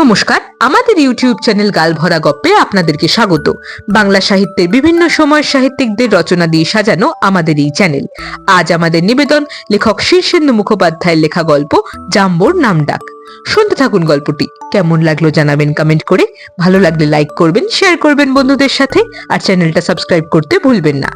নমস্কার, আমাদের YouTube channel গালভরা গপ্পে আপনাদেরকে স্বাগত। বাংলা সাহিত্যের বিভিন্ন সময় সাহিত্যিকদের রচনা দিয়ে সাজানো আমাদের এই চ্যানেল। আজ আমাদের নিবেদন লেখক শীর্ষেন্দু মুখোপাধ্যায়ের লেখা গল্প জাম্বোর নাম ডাক। শুনতে থাকুন গল্পটি। কেমন লাগল জানাবেন কমেন্ট করে। ভালো লাগলে লাইক করবেন শেয়ার করবেন বন্ধুদের সাথে, আর চ্যানেলটা সাবস্ক্রাইব করতে ভুলবেন না।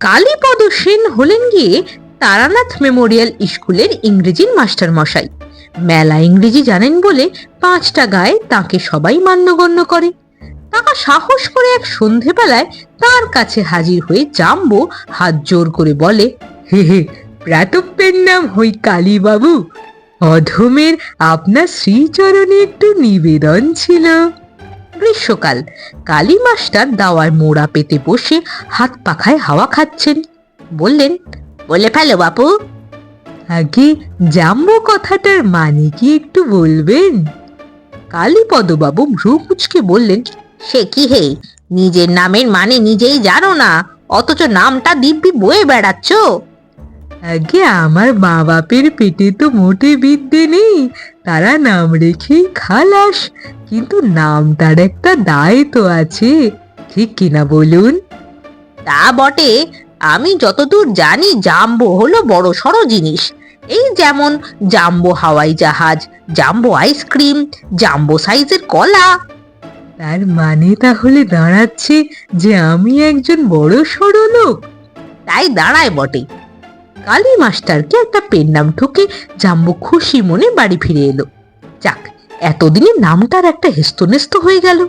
কালীপদ সেন হলেন গিয়ে তারানাথ মেমোরিয়াল স্কুলের ইংরেজির মাস্টার মশাই মেলা ইংরেজি জানেন বলে পাঁচটা গায়ে তাকে সবাই মান্যগণ্য করে। তাকা সাহস করে এক সন্ধেবেলায় তার কাছে হাজির হয়ে জাম্বো হাত জোর করে বলে, হে হে প্রাতব্যের নাম হই কালীবাবু। অধমের আপনার শ্রীচরণে একটু নিবেদন ছিল। গ্রীষ্মকাল, কালী মাস্টার দাওয়ায় মোড়া পেতে বসে হাত পাখায় হাওয়া খাচ্ছেন। বললেন, বলে ফেলো বাপু আগে জাম্বো কথাটার মানে কি একটু বলবেন? কালীপদবাবু ভ্রু কুচকে বললেন সে কি হে? নিজের নামের মানে নিজেই জানো না অথচ নামটা দিব্যি বয়ে বেড়াচ্ছ। আগে আমার মা বাপের পেটে তো মোটে বিদ্যে নেই তারা নাম রেখেই খালাস কিন্তু নামটার একটা দায় তো আছে ঠিক কিনা বলুন? তা বটে আমি যতদূর জানি জাম্বো হলো বড় সড় জিনিস এই যেমন জাম্বো হাওয়াই জাহাজ জাম্বো আইসক্রিম জাম্বো সাইজের কলা। তার মানে তাহলে দাঁড়াচ্ছে যে আমি একজন বড় সড়ো লোক। তাই দাঁড়ায় বটে। কালী মাস্টারকে একটা পেন নাম ঠুকে জাম্বো খুশি মনে বাড়ি ফিরে এলো। যাক এতদিনে নামটার একটা হেস্তনেস্ত হয়ে গেল।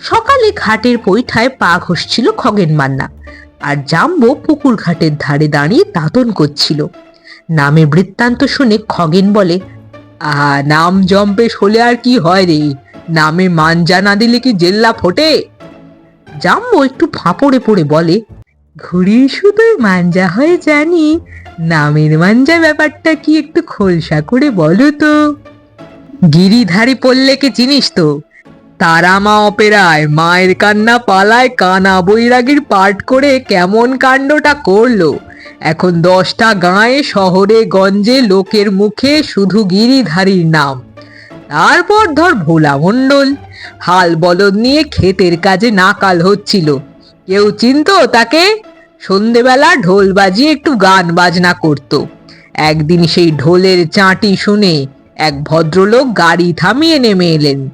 সকালে ঘাটের পৈঠায় পা ঘষছিল খগেন মান্না আর জাম্বো পুকুর ঘাটের ধারে দাঁড়িয়ে দাঁতন করছিল। নামে বৃত্তান্ত শুনে খগেন বলে আহা নাম জম্পেশ হলে আর কি হয় রে? নামে মানজা না দিলে কি জেল্লা ফোটে? জাম্বো একটু ফাঁপড়ে পড়ে বলে ঘুড়ি শুধুই মাঞ্জা হয়ে জানি, নামের মাঞ্জা ব্যাপারটা কি একটু খোলসা করে বলো তো? গিরিধারী পল্লেকে চিনিস তো? তারামা অপেরায়, মায়ের কান্না পালায়, কানা বৈরাগীর পাঠ করে কেমন কাণ্ডটা করল? এখন দশটা গাঁয়ে শহরে, গঞ্জে লোকের মুখে শুধু গিরিধারীর নাম। তারপর ধর ভোলা মণ্ডল, হাল বলদ নিয়ে ক্ষেতের কাজে নাকাল হচ্ছিল। কেউ চিনত তাকে? সন্ধেবেলা ঢোল বাজিয়ে একটু গান বাজনা করত। একদিন সেই ঢোলের চাঁটি শুনে এক ভদ্রলোক গাড়ি থামিয়ে নেমে এলেন।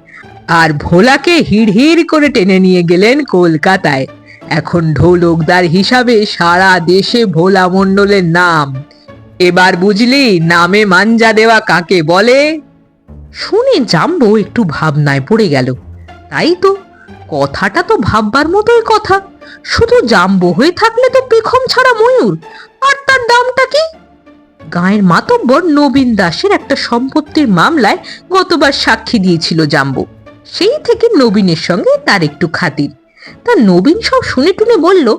আর ভোলাকে হিড়হিড় করে টেনে নিয়ে গেলেন কলকাতায়। এখন ঢোলকদার হিসাবে সারা দেশে ভোলা মণ্ডলের নাম। এবার বুঝলি নামে মাঞ্জা দেওয়া কাকে বলে? শুনে জাম্বো একটু ভাবনায় পড়ে গেল। তাই তো, কথাটা তো ভাববার মতোই কথা। শুধু জাম্বো হয়ে থাকলে তো পেখম ছাড়া ময়ূর, আর তার দামটা কি? গায়ের মাতব্বর নবীন দাসের একটা সম্পত্তির মামলায় গতবার সাক্ষী দিয়েছিল জাম্বো। সেই থেকে নবীনের সঙ্গে তার একটু খাতির। তা নবীন সব শুনে টুনে বলল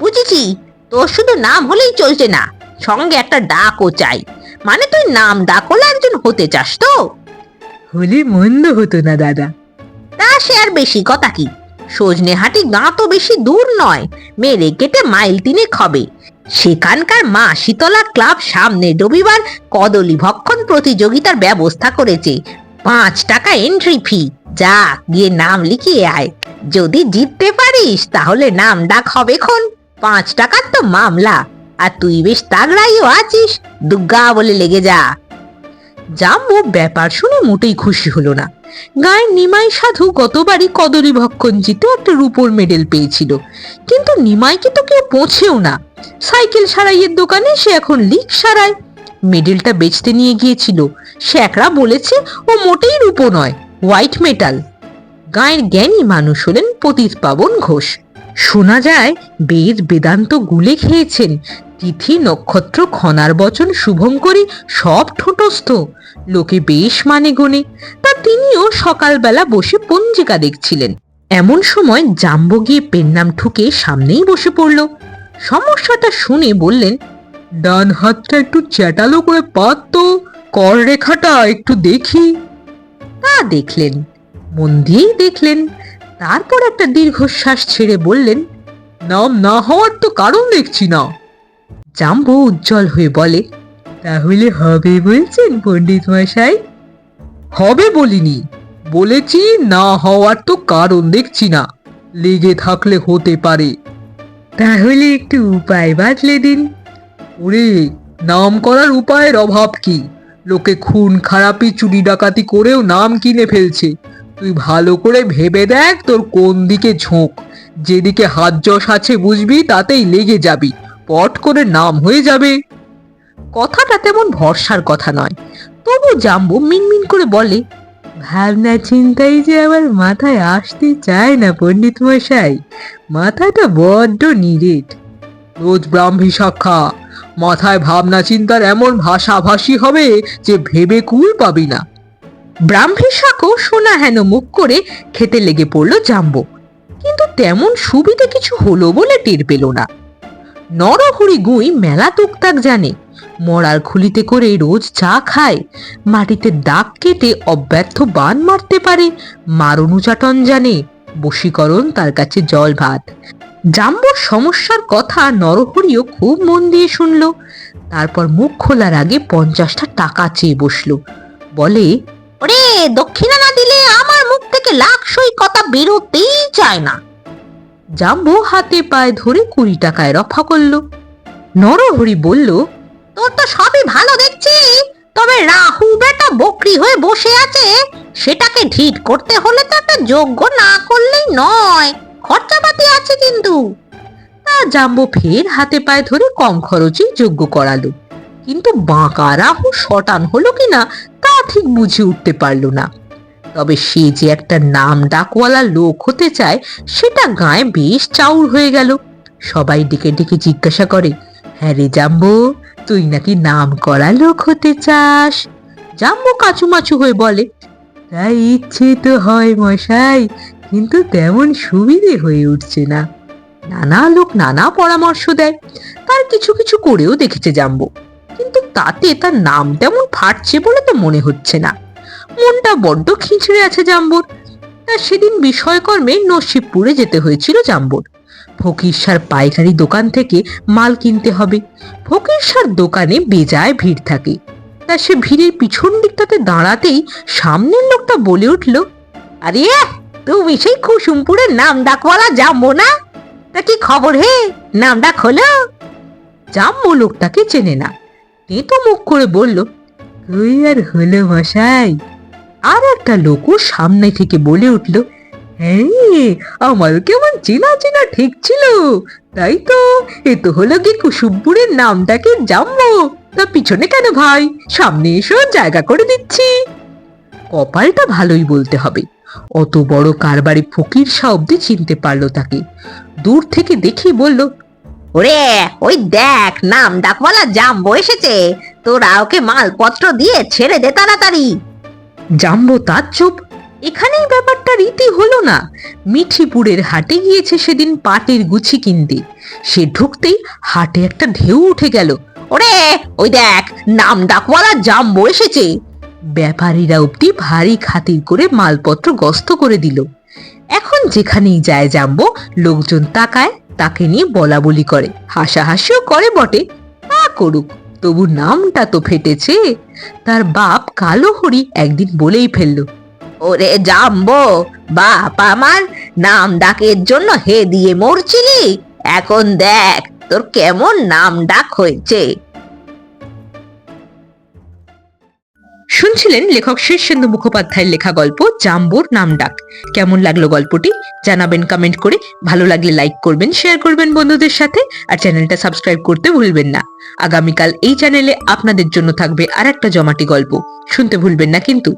বুঝেছি তোর শুধু নাম হলেই চলছে না সঙ্গে একটা ডাকও চাই। মানে তুই নাম ডাক হলে একজন হতে চাস তো? হলে মন্দ হতো না দাদা। তা সে আর বেশি কথা কি? সজনেহাটি গাঁ তো বেশি দূর নয় মেরে কেটে মাইল তিনেক হবে। সেখানকার মা শীতলা ক্লাব সামনে রবিবার কদলি ভক্ষণ প্রতিযোগিতার ব্যবস্থা করেছে পাঁচ টাকা এন্ট্রি ফি যা, গিয়ে নাম লিখিয়ে আয়। যদি জিততে পারিস, তাহলে নাম ডাক হবে খন। পাঁচ টাকার তো মামলা। আর তুই বেশ তাগড়াইও আছিস। দুগ্গা বলে লেগে যা। জাম্বু ব্যাপার শুনে মোটেই খুশি হলো না। গায়ের নিমাই সাধু গতবারই কদলী ভক্ষণ জিতে একটা রূপোর মেডেল পেয়েছিল। কিন্তু নিমাইকে তো কেউ পৌঁছেও না। সাইকেল সারাইয়ের দোকানে সে এখন লিক সারায়। মেডেলটা বেচতে নিয়ে গিয়েছিল। শ্যাকরা বলেছে ও মোটেই রূপো নয় হোয়াইট মেটাল গায়ের জ্ঞানী মানুষ হলেন পতিত পাবন ঘোষ। শোনা যায়, বেদ বেদান্ত গুলে খেয়েছেন। তিথি, নক্ষত্র খনার বচন, শুভঙ্করী সব ঠোঁটস্থ। লোকে বেশ মানে গুণে তা তিনিও সকালবেলা বসে পঞ্জিকা দেখছিলেন। এমন সময় জাম্বো গিয়ে পেন নাম ঠুকে সামনেই বসে পড়ল। সমস্যাটা শুনে বললেন, ডান হাতটা একটু চ্যাটালো করে পাত তো। কর রেখাটা একটু দেখি। তা দেখলেন মন দিয়েই দেখলেন, তারপর একটা দীর্ঘশ্বাস ছেড়ে বললেন, নাম না হওয়ার তো কারণ দেখছি না। জাম্বো উজ্জ্বল হয়ে বলে, তাহলে হবে বলছেন পণ্ডিত মশাই? হবে বলিনি, বলেছি না হওয়ার তো কারণ দেখছি না, লেগে থাকলে হতে পারে। তাহলে একটু উপায় বাতলে দিন। ওরে নাম করার উপায়ের অভাব কি? লোকে খুন, খারাপি, চুরি, ডাকাতি করেও নাম কিনে ফেলছে। তুই ভালো করে ভেবে দেখ তোর কোন দিকে ঝোঁক। যেদিকে হাত যশ আছে বুঝবি তাতেই লেগে যাবি। পট করে নাম হয়ে যাবে। কথাটা তেমন ভরসার কথা নয়। তবু জাম্বু মিনমিন করে বলে, ভাবনা চিন্তাই যে আমার মাথায় আসতে চায় না পণ্ডিত মশাই মাথাটা বড্ড নিরেট। রোজ ব্রাহ্মী সাক্ষা মাথায় ভাবনা চিন্তার এমন ভাষাভাষী হবে যে ভেবে কুল পাবি না। ব্রাহ্মী শাকও সোনা হেন মুখ করে খেতে লেগে পড়ল জাম্বো। কিন্তু তেমন সুবিধে কিছু হলো বলে টের পেল না। নরহরি গুঁই মেলা টুকটাক জানে মরার খুলিতে করে রোজ চা খায়, মাটিতে দাগ কেটে অব্যর্থ বান মারতে পারে মারণ উচাটন জানে, বশীকরণ তার কাছে জল ভাত জাম্বোর সমস্যার কথা নরহরিও খুব মন দিয়ে শুনল। তারপর মুখ খোলার আগে পঞ্চাশটা টাকা চেয়ে বসল। বলে, ওরে দক্ষিণা না দিলে আমার মুখ থেকে লাখ সই কথা বেরোতেই চায় না। জাম্বু হাতে পায়ে ধরে কুড়ি টাকায় রফা করল। নরহরি বলল, তোর তো সবই ভালো দেখছি, তবে রাহু বেটা বকরি হয়ে বসে আছে, সেটাকে ঢিট করতে হলে তো একটা যোগ্য না করলেই নয়। খরচাপাতি আছে কিন্তু। তা জাম্বো ফের হাতে পায়ে ধরে কম খরচেই যোগ্য করালো। কিন্তু বাঁকা রাহু শটান হলো কিনা তা ঠিক বুঝে উঠতে পারল না। তবে সে যে একটা নাম ডাকওয়ালা লোক হতে চায়, সেটা গায়ে বেশ চাউর হয়ে গেল। সবাই ডেকে ডেকে জিজ্ঞাসা করে হ্যাঁ রে জাম্বো, তুই নাকি নাম করা লোক হতে চাস? জাম্বো কাচুমাচু হয়ে বলে, তাই ইচ্ছে তো হয় মশাই কিন্তু তেমন সুবিধে হয়ে উঠছে না। নানা লোক নানা পরামর্শ দেয়। তার কিছু কিছু করেও দেখেছে জাম্বো। কিন্তু তাতে তার নাম তেমন ফাটছে বলে তো মনে হচ্ছে না। মনটা বড্ড খিঁচড়ে আছে জাম্বুর। তার সেদিন বিষয়কর্মে নসিবপুরে যেতে হয়েছিল জাম্বুর। ফকিরসার পাইকারি দোকান থেকে মাল কিনতে হবে। ফকিরসার দোকানে বেজায় ভিড় থাকে। তা সে ভিড়ের পিছন দিকটাতে দাঁড়াতেই সামনের লোকটা বলে উঠল, আরে তুমি সেই কুসুমপুরের নাম ডাকওয়ালা যাব না? তা কি খবর হে? নাম ডাক হলো জাম্বু লোকটাকে চেনে না। তেতো মুখ করে বলল, তুই আর হলো মশাই। আর একটা লোকও সামনে থেকে বলে উঠল হ্যাঁ আমার কেমন চেনা চেনা ঠিক ছিল। তাই তো, এ তো হলো কি কুসুমপুরের নামটাকে জাম্বো। তা পিছনে কেন ভাই? সামনে এসো, জায়গা করে দিচ্ছি। কপালটা ভালোই বলতে হবে। অত বড় কারবারি ফকির শাহ অব্দি চিনতে পারল তাকে। দূর থেকে দেখি বলল, ওরে, ওই দেখ, নাম ডাকওয়ালা জাম্বো এসেছে। তোরা ওকে মালপত্র দিয়ে ছেড়ে দে তাড়াতাড়ি। জাম্বো তাজ্জব এখানেই ব্যাপারটা রীতি হলো না। মিঠিপুরের হাটে গিয়েছে সেদিন পাটের গুছি কিনতে। সে ঢুকতেই হাটে একটা ঢেউ উঠে গেল। ওরে, ওই দেখ, নাম ডাকওয়ালা জাম্বো এসেছে। ব্যাপারীরা অব্দি ভারী খাতির করে মালপত্র গস্ত করে দিল। এখন যেখানেই যায় জাম্বো, লোকজন তাকায়, তাকে নিয়ে বলা বলি করে। হাসাহাসিও করে বটে। তা করুক, তবু নামটা তো ফেটেছে। তার বাপ কালো হরি একদিন বলেই ফেলল, ওরে জাম্বো, বাপ আমার, নাম ডাকের জন্য হে দিয়ে মরছিলি? এখন দেখ, তোর কেমন নাম ডাক হয়েছে? শুনছিলেন লেখক শীর্ষেন্দু মুখোপাধ্যায়ের লেখা গল্প জাম্বোর নাম ডাক। কেমন লাগল গল্পটি? জানাবেন কমেন্ট করে। ভালো লাগলে লাইক করবেন শেয়ার করবেন বন্ধুদের সাথে। আর চ্যানেলটা সাবস্ক্রাইব করতে ভুলবেন না। আগামীকাল এই চ্যানেলে আপনাদের জন্য থাকবে আর একটা জমাটি গল্প। শুনতে ভুলবেন না কিন্তু।